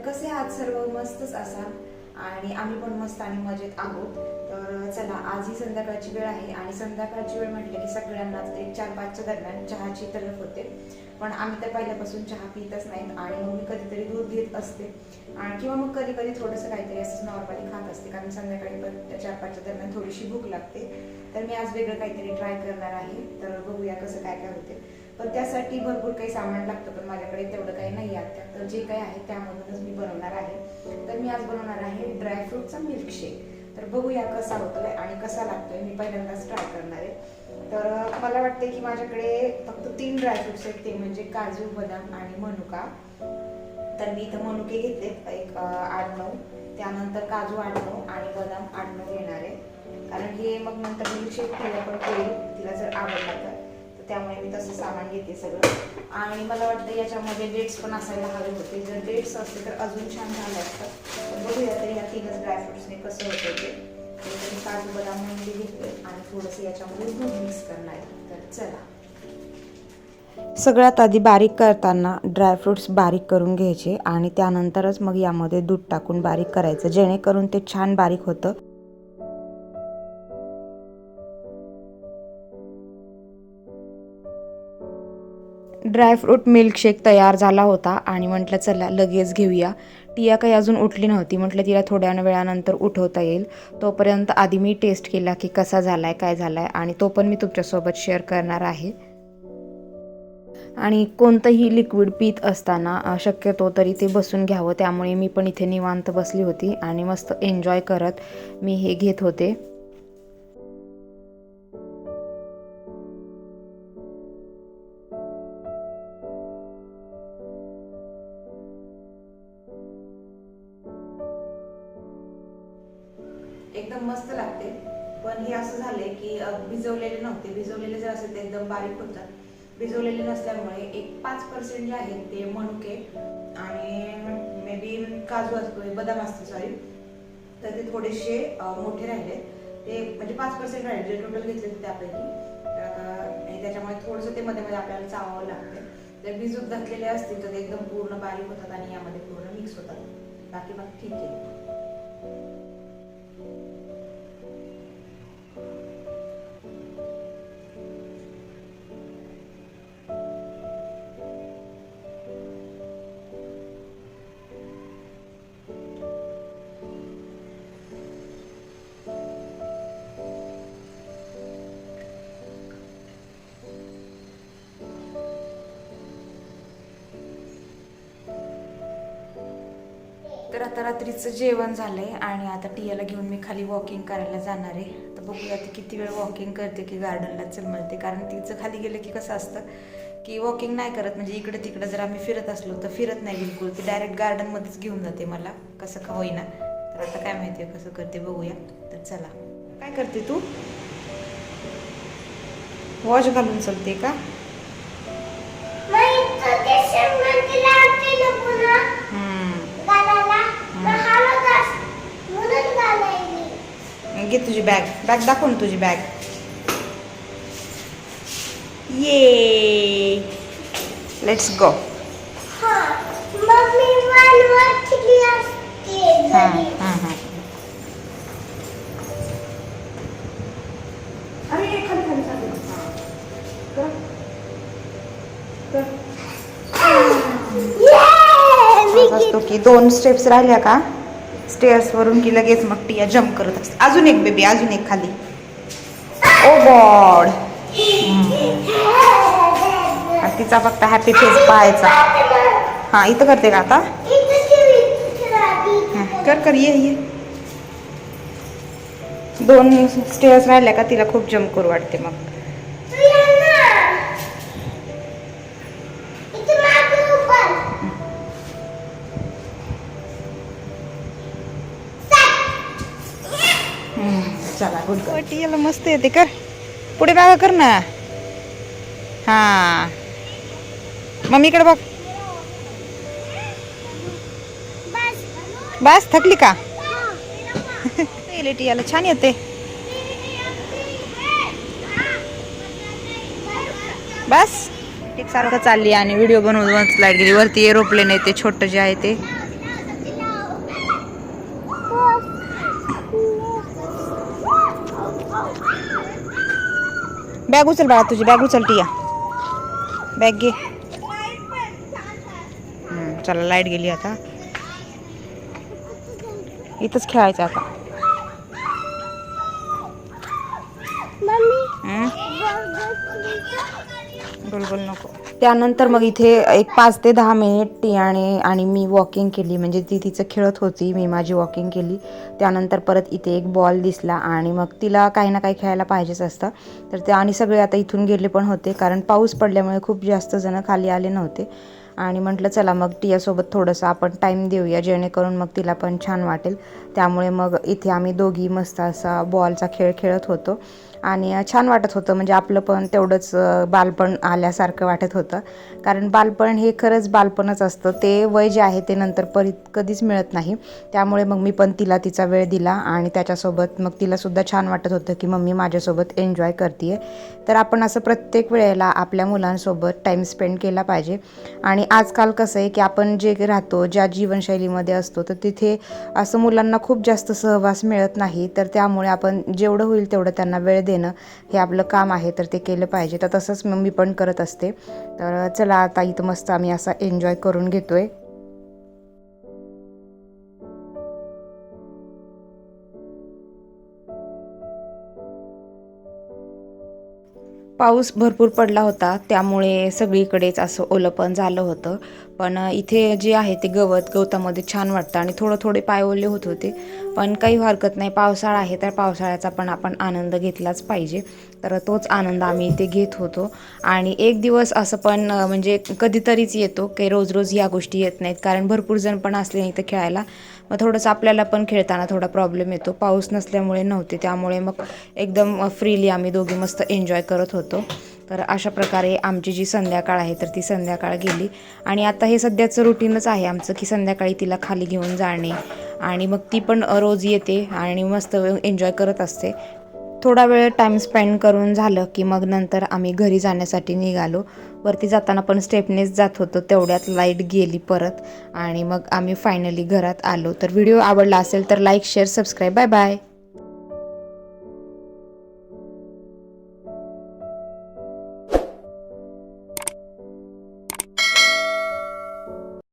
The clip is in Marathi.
तर कसे आहात सर्व? मस्तच असाल. आणि आम्ही पण मस्त आणि मजेत आहोत. तर चला आज ही संध्याकाळची वेळ आहे. आणि संध्याकाळची वेळ म्हटलं की सगळ्यांनाच एक चार पाचच्या दरम्यान चहाची तलफ होते. पण आम्ही तर पहिल्यापासून चहा पितच नाहीत आणि मग मी कधीतरी दूध घेत असते. आणि किंवा मग कधी कधी थोडंसं काहीतरी असं नॉर्मली खात असते. कारण संध्याकाळी पण चार पाचच्या दरम्यान थोडीशी भूक लागते. तर मी आज वेगळं काहीतरी ट्राय करणार आहे. तर बघूया कसं काय काय होते. पण त्यासाठी भरपूर काही सामान लागतं पण माझ्याकडे तेवढं काही नाही आहे तर जे काही आहे त्यामधूनच मी बनवणार आहे. तर मी आज बनवणार आहे ड्रायफ्रूटचा मिल्कशेक तर बघूया कसा होतोय आणि कसा लागतोय मी पहिल्यांदाच ट्राय करणार आहे. तर मला वाटते की माझ्याकडे फक्त तीन ड्रायफ्रुट्स आहेत ते म्हणजे काजू बदाम आणि मनुका. तर मी इथं मनुके घेतलेत एक आठ नऊ त्यानंतर काजू आठ नऊ आणि बदाम आठ नऊ घेणार आहे. कारण हे मग नंतर मिल्कशेक तिला पण होईल तिला जर आवडला तर. त्यामुळे मी तसं सामान घेते सगळं. आणि मला वाटतं याच्यामध्ये डेट्स पण असायला हवे होते. जर डेट्स असते तर अजून छान झालं असतं. बघूया तर या तीनच ड्रायफ्रुट्सने कसं होतं ते. काजू बदाम म्हणजे घेतले आणि थोडंसं याच्यामध्ये दूध मिक्स करणार आहे. तर चला. सगळ्यात आधी बारीक करताना ड्रायफ्रुट्स बारीक करून घ्यायचे आणि त्यानंतरच मग यामध्ये दूध टाकून बारीक करायचं. जेणेकरून ते छान बारीक होतं. ड्रायफ्रूट मिल्कशेक तयार झाला होता आणि म्हटलं चला लगेच घेऊया. टिया काही अजून उठली नव्हती. म्हटलं तिला थोड्या वेळानंतर उठवता येईल. तोपर्यंत आधी मी टेस्ट केला की कसा झाला आहे काय झाला आहे आणि तो पण मी तुमच्यासोबत शेअर करणार आहे. आणि कोणतंही लिक्विड पित असताना शक्यतो तरी ते बसून घ्यावं. त्यामुळे मी पण इथे निवांत बसली होती आणि मस्त एन्जॉय करत मी हे घेत होते. एकदम मस्त लागते. पण हे असं झालंय की भिजवलेले नव्हते. भिजवलेले जर असेल तर एकदम बारीक होतात. भिजवलेले नसल्यामुळे एक पाच पर्सेंट जे आहेत ते मणके आणि मे बी काजू असतो बदाम असतो सॉरी तर ते थोडेसे मोठे राहिले. ते म्हणजे पाच पर्सेंट राहिले. जे टोटल घेतले होते त्यापैकी. आणि त्याच्यामुळे थोडंसं ते मध्ये मध्ये आपल्याला चावावं लागतं जर भिजूत घातलेले असतील तर ते एकदम पूर्ण बारीक होतात आणि यामध्ये पूर्ण मिक्स होतात. बाकी मग ठीक आहे. आता रात्रीचं जेवण झालंय आणि आता टियाला घेऊन मी खाली वॉकिंग करायला जाणार आहे. तर बघूया ती किती वेळ वॉकिंग करते की गार्डनला चलमळते कारण तिचं खाली गेलं की कसं असतं की वॉकिंग नाही करत म्हणजे इकडे तिकडे जर आम्ही फिरत असलो तर फिरत नाही बिलकुल. ती डायरेक्ट गार्डनमध्येच घेऊन जाते मला. कसं का होईना. तर आता काय माहिती आहे कसं करते बघूया. तर चला. काय करते तू? वॉच घालून चलते का? घे तुझी बॅग बॅग दाखव ना तुझी बॅग ये लेट्स गो असतो की दोन स्टेप्स राहिल्या का? स्टेअर्स वरून की लगेच मग टिया जम्प करत असते. अजून एक बेबी अजून एक खाली. ओ गॉड आणि तिचा फक्त हॅपी फेस पाहायचा. हा इथं करते का आता? कर कर ये ये. दोन स्टेअर्स राहिल्या का तिला खूप जम्प करू वाटते मग. चला गुड मस्त येते कर पुढे बागा कर ना. हा. मम्मीकडे बघ. बस थकली का? याला छान येते. बस. एक सारखं चालली आणि व्हिडिओ बनवून लाइट गेली. वरती एरोप्लेन आहे ते छोटं जे आहे ते. बॅग उचल बाळा तुझी बॅग उचल टिया बॅग घे हम्म, चला लाईट गेली आता। इथंच खेळायचं आता। हम्म? बोल नको. त्यानंतर मग इथे एक पाच ते दहा मिनिट टियाने आणि मी वॉकिंग केली. म्हणजे ती तिचं खेळत होती. मी माझी वॉकिंग केली. त्यानंतर परत इथे एक बॉल दिसला आणि मग तिला काही ना काही खेळायला पाहिजेच असतं. तर ते आणि सगळे आता इथून गेले पण होते. कारण पाऊस पडल्यामुळे खूप जास्त जण खाली आले नव्हते. आणि म्हटलं चला मग टियासोबत थोडंसं आपण टाईम देऊया. जेणेकरून मग तिला पण छान वाटेल. त्यामुळे मग इथे आम्ही दोघी मस्त असा बॉलचा खेळ खेळत होतो. आणि छान वाटत होतं. म्हणजे आपलं पण तेवढंच बालपण आल्यासारखं वाटत होतं. कारण बालपण हे खरंच बालपणच असतं. ते वय जे आहे ते नंतर परत कधीच मिळत नाही. त्यामुळे मग मी पण तिला तिचा वेळ दिला आणि त्याच्यासोबत मग तिलासुद्धा छान वाटत होतं की मम्मी माझ्यासोबत एन्जॉय करते तर आपण असं प्रत्येक वेळेला आपल्या मुलांसोबत टाईम स्पेंड केला पाहिजे. आणि आजकाल कसं आहे की आपण जे राहतो ज्या जीवनशैलीमध्ये असतो तर तिथे असं मुलांना खूप जास्त सहवास मिळत नाही. तर त्यामुळे आपण जेवढं होईल तेवढं त्यांना वेळ देणं हे आपलं काम आहे तर ते केलं पाहिजे. तर तसंच मग मी पण करत असते. तर चला आता इथं मस्त आम्ही असा एन्जॉय करून घेतोय. पाऊस भरपूर पडला होता त्यामुळे सगळीकडेच असं ओलंपण झालं होतं. पण इथे जे आहे ते गवत गवतामध्ये छान वाटतं आणि थोडं थोडे पाय ओले होत होते. पण काही हरकत नाही. पावसाळा आहे तर पावसाळ्याचा पण आपण आनंद घेतलाच पाहिजे. तर तोच आनंद आम्ही इथे घेत होतो. आणि एक दिवस असं पण म्हणजे कधीतरीच येतो काही रोज रोज ह्या गोष्टी येत नाहीत. कारण भरपूर जण पण असले इथं खेळायला. मग थोडंसं आपल्याला पण खेळताना थोडा प्रॉब्लेम येतो. पाऊस नसल्यामुळे नव्हते. त्यामुळे मग एकदम फ्रीली आम्ही दोघी मस्त एन्जॉय करत होतो. तर अशा प्रकारे आमची जी संध्याकाळ आहे तर ती संध्याकाळ गेली. आणि आता हे सध्याचं रुटीनच आहे आमचं की संध्याकाळी तिला खाली घेऊन जाणे. आणि मग ती पण रोज येते आणि मस्त एन्जॉय करत असते. थोडा वेळ टाईम स्पेंड करून झालं की मग नंतर आम्ही घरी जाण्यासाठी निघालो. वरती जाताना पण स्टेपनेच जात होतो तेवढ्यात लाइट गेली परत आणि मग आम्ही फायनली घरात आलो. तर व्हिडिओ आवडला असेल तर like share subscribe. Bye bye.